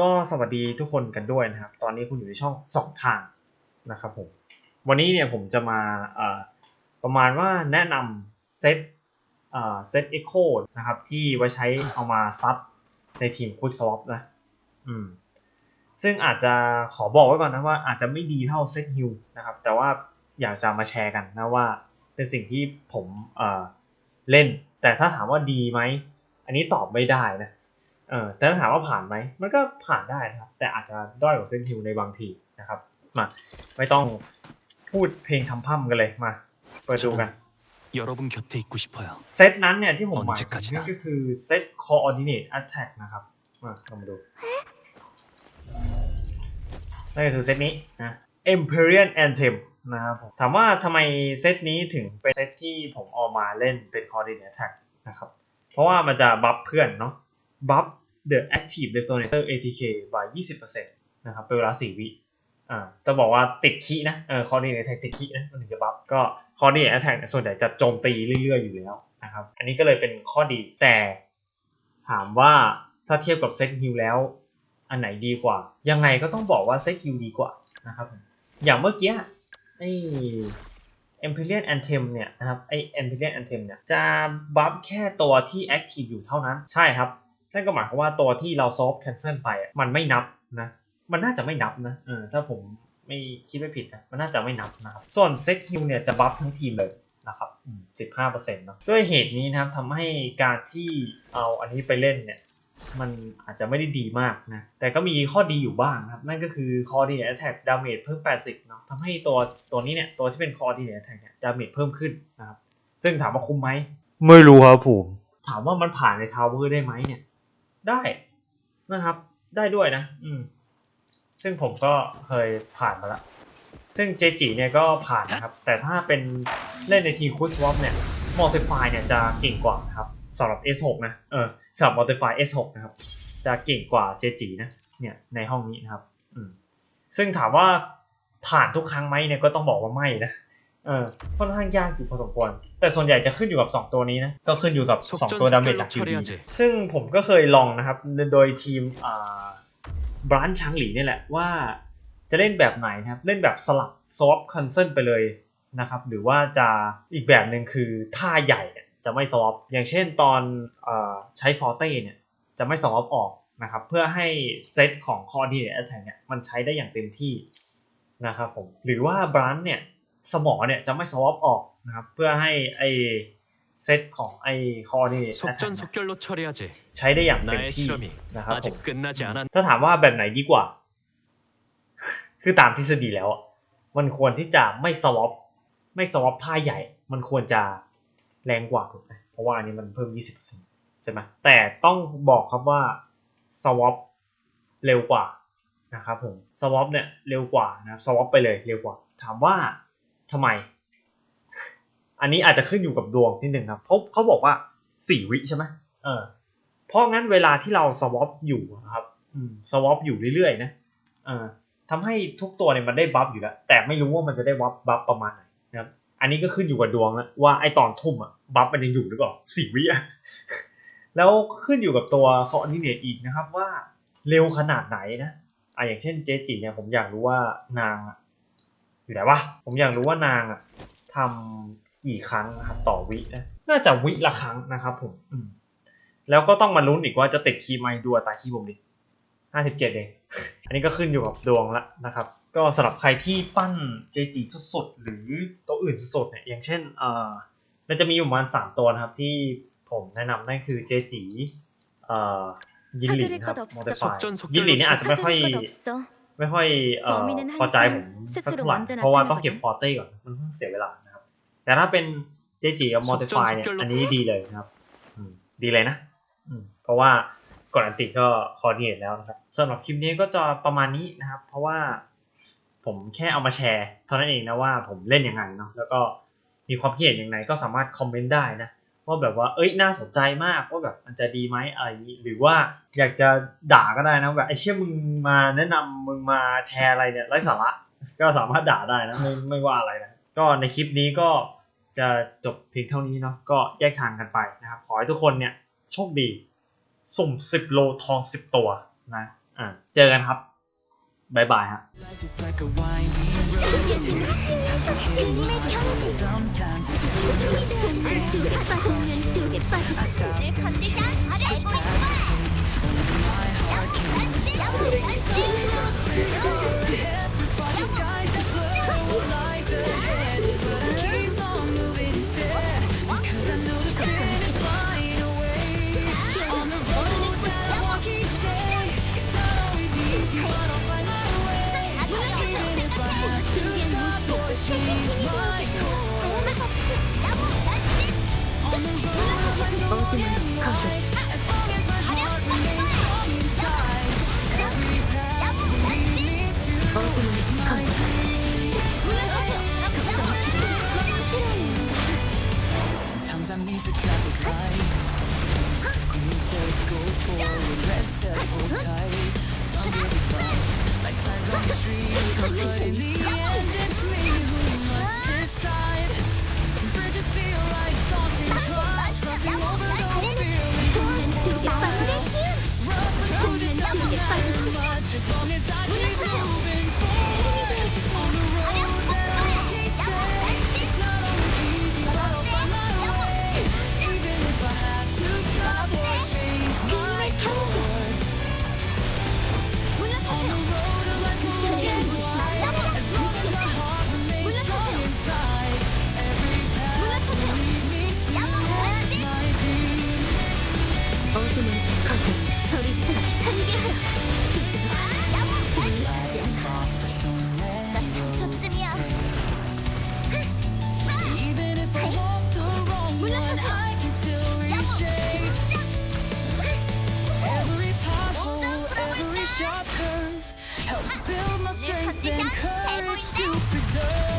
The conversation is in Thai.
ก็สวัสดีทุกคนกันด้วยนะครับ ตอนนี้คุณอยู่ในช่องสองทางนะครับผม วันนี้เนี่ยผมจะมาประมาณว่าแนะนำเซตเซตเอ็กโคนะครับ ที่ไว้ใช้เอามาซับในทีม Quick Swap นะ อืม ซึ่งอาจจะขอบอกไว้ก่อนนะว่าอาจจะไม่ดีเท่าเซตฮิลนะครับ แต่ว่าอยากจะมาแชร์กันนะว่าเป็นสิ่งที่ผมเเล่น แต่ถ้าถามว่าดีไหม อันนี้ตอบไม่ได้นะ เออแต่ถามว่าผ่านไหมมันก็ผ่านได้นะครับ แต่อาจจะด้อยกว่าเซนทิวในบางทีนะครับ มาไม่ต้องพูดเพลงทำพั่มกันเลยมาเปิดดูกันเซตนั้นเนี่ยที่ผมหมายถึงก็คือเซต coordinate attack นะครับมาลองมาดูนั่นก็คือเซตนี้นะ Empyrean Anthem นะครับผมถามว่าทำไมเซตนี้ถึงเป็นเซตที่ผมเอามาเล่นเป็น coordinate attack นะครับ เพราะว่ามันจะบัฟเพื่อนเนาะบัฟ the active resonator ATK by 20%นะครับเป็นเวลา 4 วิอ่าจะบอกว่าติดคีนะเออ coordinate attack ติดคีนะมันถึงจะบัฟก็ coordinate attack เนี่ยส่วนใหญ่จะโจมตีเรื่อยๆอยู่แล้วนะครับอันนี้ก็เลยเป็นข้อดีแต่ถามว่าถ้าเทียบกับเซตฮิลแล้ว อันไหนดีกว่า ยังไงก็ต้องบอกว่าเซตฮิลดีกว่านะครับอย่างเมื่อกี้ไอ้ Empyrean Anthem เนี่ยนะครับไอ้ Empyrean Anthem เนี่ยจะบัฟแค่ตัวที่ active อยู่เท่านั้นใช่ครับ นั่นก็หมายความว่าตัวที่เราซอฟ cancel ไปอะมันไม่นับนะ มันน่าจะไม่นับนะเออถ้าผมไม่คิดไม่ผิดนะมันน่าจะไม่นับนะครับ ส่วนเซตฮิลเนี่ยจะบัฟทั้งทีมเลยนะครับอืม15%เนาะด้วยเหตุนี้นะครับทำให้การที่เอาอันนี้ไปเล่นเนี่ยมันอาจจะไม่ได้ดีมากนะ แต่ก็มีข้อดีอยู่บ้างนะครับ นั่นก็คือ coordinate attack damage เพิ่ม 80 เนาะทำให้ตัวตัวนี้เนี่ย ตัวที่เป็น coordinate attack เนี่ย damage เพิ่มขึ้นนะครับ ซึ่งถามว่าคุ้มไหม ไม่รู้ครับผม ถามว่ามันผ่านในทาวเวอร์ได้ไหมเนี่ย ได้นะครับ ได้ด้วยนะ อืม ซึ่งผมก็เคยผ่านมาแล้วซึ่งเจจิเนี่ยก็ผ่านนะครับ แต่ถ้าเป็นเล่นในทีมคูดสวอปเนี่ย Multiply เนี่ยจะเก่งกว่านะครับสำหรับ S6 นะ เออสำหรับ Multiply S6 นะครับ จะเก่งกว่าเจจินะ เนี่ยในห้องนี้นะครับ อืม ซึ่งถามว่าผ่านทุกครั้งไหมเนี่ยก็ต้องบอกว่าไม่นะ เออค่อนข้างยากอยู่พอสมควร แต่ส่วนใหญ่จะขึ้นอยู่กับ 2 ตัวนี้นะ ก็ขึ้นอยู่กับ 2 ตัวดาเมจจากทีวีซึ่งผมก็เคยลองนะครับ โดยทีมอ่าบรันช้างหลีนี่แหละว่า จะเล่นแบบไหนนะครับ เล่นแบบสลับซอฟคอนเซิลไปเลยนะครับ หรือว่าจะอีกแบบหนึ่งคือท่าใหญ่จะไม่ซอฟอย่างเช่นตอนอใช้ฟอร์เต้เนี่ยจะไม่ซอฟออกนะครับเพื่อให้เซตของคอร์ดีเนตแอแทกเนี่ยมันใช้ได้อย่างเต็มที่นะครับผมหรือว่าบรันเนี่ย สมอเนี่ยจะไม่สวอปออกนะครับ เพื่อให้ไอเซตของไอคอนี่ใช้ได้อย่างเต็มที่นะครับผมถ้าถามว่าแบบไหนดีกว่า คือตามทฤษฎีแล้วมันควรที่จะไม่สวอปไม่สวอปท่าใหญ่ มันควรจะแรงกว่าถูกไหมเพราะว่าอันนี้มันเพิ่ม 20%ใช่ไหมแต่ต้องบอกครับว่าสวอปเร็วกว่านะครับผมสวอปเนี่ยเร็วกว่านะครับสวอปไปเลยเร็วกว่า ถามว่า ทำไม อันนี้อาจจะขึ้นอยู่กับดวงนิดนึงครับเพราะเขาบอกว่าสี่วิใช่ไหมเออเพราะงั้นเวลาที่เราสวอปอยู่นะครับสวอปอยู่เรื่อยๆนะเอ่อทำให้ทุกตัวเนี่ยมันได้บัฟอยู่แล้ว แต่ไม่รู้ว่ามันจะได้บัฟบัฟประมาณไหนนะครับอันนี้ก็ขึ้นอยู่กับดวงแล้วว่าไอตอนทุ่มอะบัฟมันยังอยู่หรือเปล่าสี่วิอะแล้วขึ้นอยู่กับตัวคออ r d ิเนตอีกนะครับว่าเร็วขนาดไหนนะอะอย่างเช่นเจจิเนี่ยผมอยากรู้ว่านาง อยู่ไหนวะ ผมอยากรู้ว่านางอะทำกี่ครั้งนะครับต่อวินะน่าจะวิละครั้งนะครับผมแล้วก็ต้องมาลุ้นอีกว่าจะติดคีไหมดูตาคีย์ผมดิห้าสิบเจ็ดเอง อันนี้ก็ขึ้นอยู่กับดวงละนะครับ ก็สำหรับใครที่ปั้นเจจีสดๆหรือตัวอื่นสดๆเนี่ย อย่างเช่นเอ่อมันจะมีอยู่ประมาณสามตัวนะครับที่ผมแนะนำนั่นคือเจจีเอ่อยินหลินครับมเตอร์ยินหลินเนี่ยอาจจะไม่ค่อย ไม่ค่อยออพอใจผมสักเท่าไหร่เพราะว่าต้องเก็บฟอร์เต้ก่อนมันต้องเสียเวลานะครับ แต่ถ้าเป็นเจจีกับมอเตอร์ไฟเนี่ยอันนี้ดีเลยนะครับดีเลยนะเพราะว่าก่อนอันติก็คอร์ดิเนตแล้วนะครับสำหรับคลิปนี้ก็จะประมาณนี้นะครับ เพราะว่าผมแค่เอามาแชร์เท่านั้นเองนะว่าผมเล่นยังไงเนาะแล้วก็มีความคิดเห็นยังไงก็สามารถคอมเมนต์ได้นะ ว่าแบบว่าเอ้ยน่าสนใจมากว่าแบบมันจะดีไหมอะไรหรือว่าอยากจะด่าก็ได้นะแบบไอ้เชี่ยมึงมาแนะนำมึงมาแชร์อะไรเนี่ยไร้สาระก็สามารถด่าได้นะไม่ไม่ว่าอะไรนะก็ในคลิปนี้ก็จะจบเพียงเท่านี้เนาะก็แยกทางกันไปนะครับขอให้ทุกคนเนี่ยโชคดีสุ่ม10โลทองสิบตัวนะอ่าเจอกันครับ บายบายฮะ Sometimes it's strength and courage to preserve.